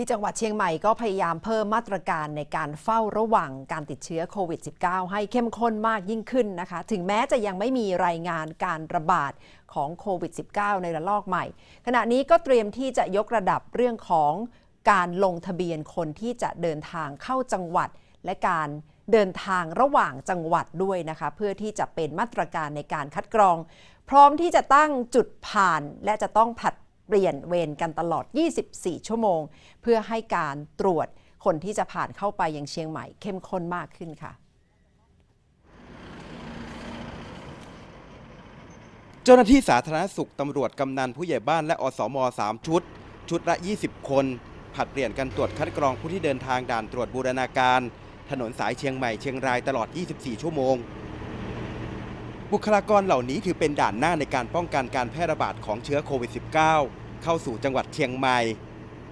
ที่จังหวัดเชียงใหม่ก็พยายามเพิ่มมาตรการในการเฝ้าระวังการติดเชื้อโควิด -19 ให้เข้มข้นมากยิ่งขึ้นนะคะ ถึงแม้จะยังไม่มีรายงานการระบาดของโควิด -19 ในระลอกใหม่ ขณะนี้ก็เตรียมที่จะยกระดับเรื่องของการลงทะเบียนคนที่จะเดินทางเข้าจังหวัดและการเดินทางระหว่างจังหวัดด้วยนะคะ เพื่อที่จะเป็นมาตรการในการคัดกรอง พร้อมที่จะตั้งจุดผ่านและจะต้องผัด เปลี่ยนเวรกันตลอด 24 ชั่วโมง เพื่อให้การตรวจคนที่จะผ่านเข้าไปยังเชียงใหม่เข้มข้นมากขึ้นค่ะ เจ้าหน้าที่สาธารณสุขตำรวจกำนันผู้ใหญ่บ้านและอสม 3 ชุด ชุดละ 20 คน ผัดเปลี่ยนกันตรวจคัดกรองผู้ที่เดินทางด่านตรวจบูรณาการ ถนนสายเชียงใหม่เชียงรายตลอด 24 ชั่วโมง บุคลากรเหล่านี้ถือเป็นด่านหน้าในการป้องกันการแพร่ระบาดของเชื้อโควิด -19 เข้าสู่จังหวัดเชียงใหม่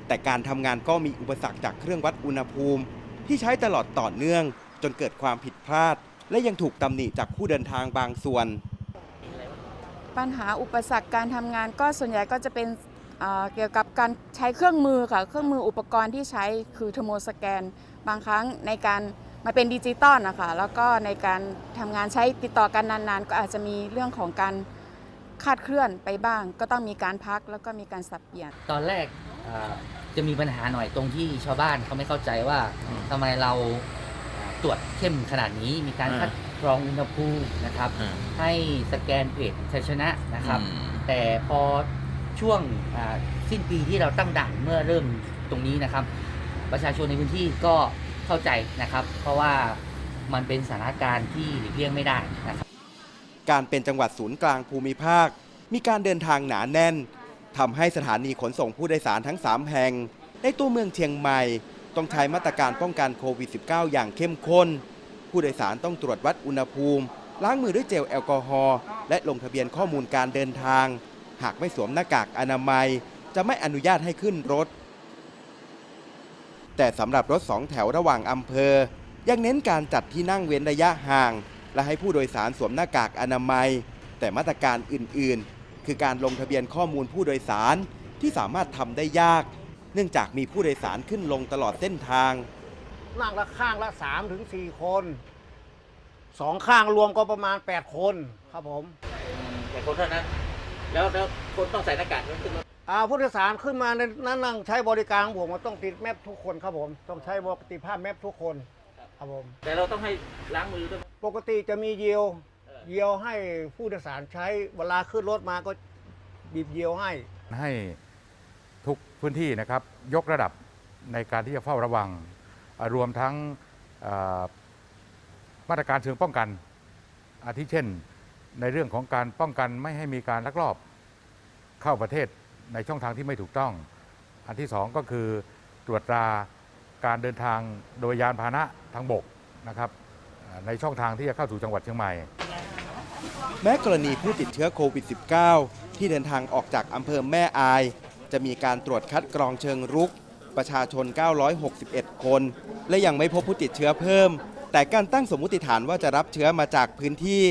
แต่การทำงานก็มีอุปสรรคจากเครื่องวัดอุณหภูมิ ที่ใช้ตลอดต่อเนื่อง จนเกิดความผิดพลาด และยังถูกตำหนิจากผู้เดินทางบางส่วน ปัญหาอุปสรรคการทำงานก็ส่วนใหญ่ก็จะเป็นเเกี่ยวกับการใช้เครื่องมือค่ะ เครื่องมืออุปกรณ์ที่ใช้คือเทอร์โมสแกน บางครั้งในการ มันเป็นดิจิตอลนะคะแล้วก็ในการทำงานใช้ติดต่อกันนานๆ ก็อาจจะมีเรื่องของการคาดเคลื่อนไปบ้าง ก็ต้องมีการพักแล้วก็มีการสับเปลี่ยน ตอนแรกเอ่อจะมีปัญหาหน่อยตรงที่ชาวบ้านเขาไม่เข้าใจว่าทำไมเราเอ่อตรวจเข้มขนาดนี้มีการอ่าคัดกรองอุณหภูมินะครับอ่าให้สแกนเพจชัยชนะนะครับอืมแต่พอช่วงอ่าสิ้นปีที่เราตั้งด่านเมื่อเริ่มตรงนี้นะครับ ประชาชนในพื้นที่ก็ เข้าใจนะครับ เพราะว่ามันเป็นสถานการณ์ที่หลีกเลี่ยงไม่ได้นะครับการเป็นจังหวัดศูนย์กลางภูมิภาค มีการเดินทางหนาแน่นทำให้สถานีขนส่งผู้โดยสารทั้ง 3 แห่ง ในตัวเมืองเชียงใหม่ ต้องใช้มาตรการป้องกันโควิด -19 อย่างเข้มข้น ผู้โดยสารต้องตรวจวัดอุณหภูมิ ล้างมือด้วยเจลแอลกอฮอล์และลงทะเบียนข้อมูลการเดินทาง หากไม่สวมหน้ากากอนามัย จะไม่อนุญาตให้ขึ้นรถ แต่สำหรับรถสองแถวระหว่างอำเภอ ยังเน้นการจัดที่นั่งเว้นระยะห่าง และให้ผู้โดยสารสวมหน้ากากอนามัย แต่มาตรการอื่นๆ คือการลงทะเบียนข้อมูลผู้โดยสารที่สามารถทำได้ยาก เนื่องจากมีผู้โดยสารขึ้นลงตลอดเส้นทาง นั่งละข้างละสามถึงสี่คนสองข้างรวมก็ประมาณแปดคนครับผม แต่คนเท่านั้น แล้วแล้วคนต้องใส่หน้ากากขึ้นรถ อ่าผู้โดยสารขึ้นมาในนั้นนั่งใช้บริการของผมมันต้องติดแมพทุกคนครับผม ต้องใช้ปฏิภาพแมพทุกคนครับผมแต่เราต้องให้ล้างมือด้วย ปกติจะมีเยียวเออเยียวให้ผู้โดยสารใช้เวลาขึ้นรถมาก็บีบเยียวให้ให้ทุกพื้นที่นะครับ ยกระดับในการที่จะเฝ้าระวังอ่ารวมทั้งอ่ามาตรการเชิงป้องกัน อาทิเช่น ในเรื่องของการป้องกันไม่ให้มีการลักลอบเข้าประเทศ ในช่องทางที่ไม่ถูกต้อง อันที่สองก็คือตรวจตราการเดินทางโดยยานพาหนะทางบกนะครับในช่องทางที่จะเข้าสู่จังหวัดเชียงใหม่ แม้กรณีผู้ติดเชื้อโควิด -19 ที่เดินทางออกจากอำเภอแม่อาย จะมีการตรวจคัดกรองเชิงรุก ประชาชน 961 คน และยังไม่พบผู้ติดเชื้อเพิ่ม แต่การตั้งสมมติฐานว่าจะรับเชื้อมาจากพื้นที่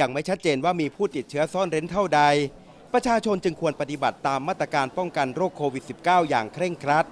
ยังไม่ชัดเจนว่ามีผู้ติดเชื้อซ่อนเร้นเท่าใด ประชาชนจึงควรปฏิบัติตามมาตรการป้องกันโรคโควิด -19 อย่างเคร่งครัด